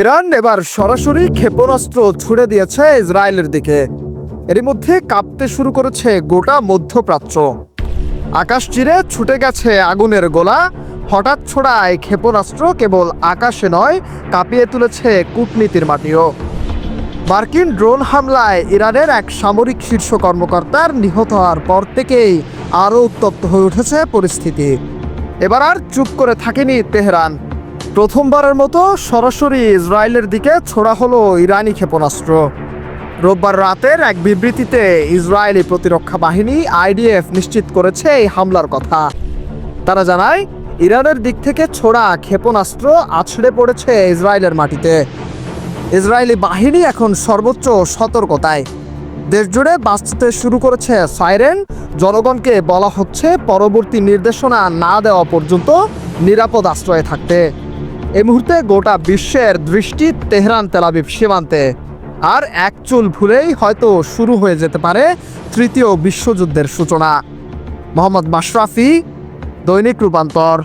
Iran এবার সরাসরি ক্ষেপণাস্ত্র ছুড়ে দিয়েছে ইসরায়েলের দিকে। এরই মধ্যে কাঁপতে শুরু করেছে গোটা মধ্যপ্রাচ্য। আকাশ চিরে ছুটে গেছে আগুনের গোলা। হঠাৎ ছোড়ায় ক্ষেপণাস্ত্র কেবল আকাশে নয়, কাঁপিয়ে তুলেছে কূটনীতির মাটিও। মার্কিন ড্রোন হামলায় ইরানের এক সামরিক শীর্ষ কর্মকর্তার নিহত হওয়ার পর থেকেই আরও উত্তপ্ত হয়ে উঠেছে পরিস্থিতি। এবার আর চুপ করে থাকেনি তেহরান। প্রথমবারের মতো সরাসরি ইসরায়েলের দিকে ছোড়া হলো ইরানি ক্ষেপণাস্ত্র। রোববার রাতের এক বিবৃতিতে ইসরায়েলি প্রতিরক্ষা বাহিনী আইডিএফ নিশ্চিত করেছে এই হামলার কথা। তারা জানায়, ইরানের দিক থেকে ছোড়া ক্ষেপণাস্ত্র আছড়ে পড়েছে ইসরায়েলের মাটিতে। ইসরায়েলি বাহিনী এখন সর্বোচ্চ সতর্কতায়। দেশজুড়ে বাঁচতে শুরু করেছে সাইরেন। জনগণকে বলা হচ্ছে, পরবর্তী নির্দেশনা না দেওয়া পর্যন্ত নিরাপদ আশ্রয়ে থাকতে। এই মুহূর্তে গোটা বিশ্বের দৃষ্টি তেহরান তেলাবিব সীমান্তে। আর এক চুল ভুলেই হয়তো শুরু হয়ে যেতে পারে তৃতীয় বিশ্বযুদ্ধের সূচনা। মোহাম্মদ মাশরাফি, দৈনিক রূপান্তর।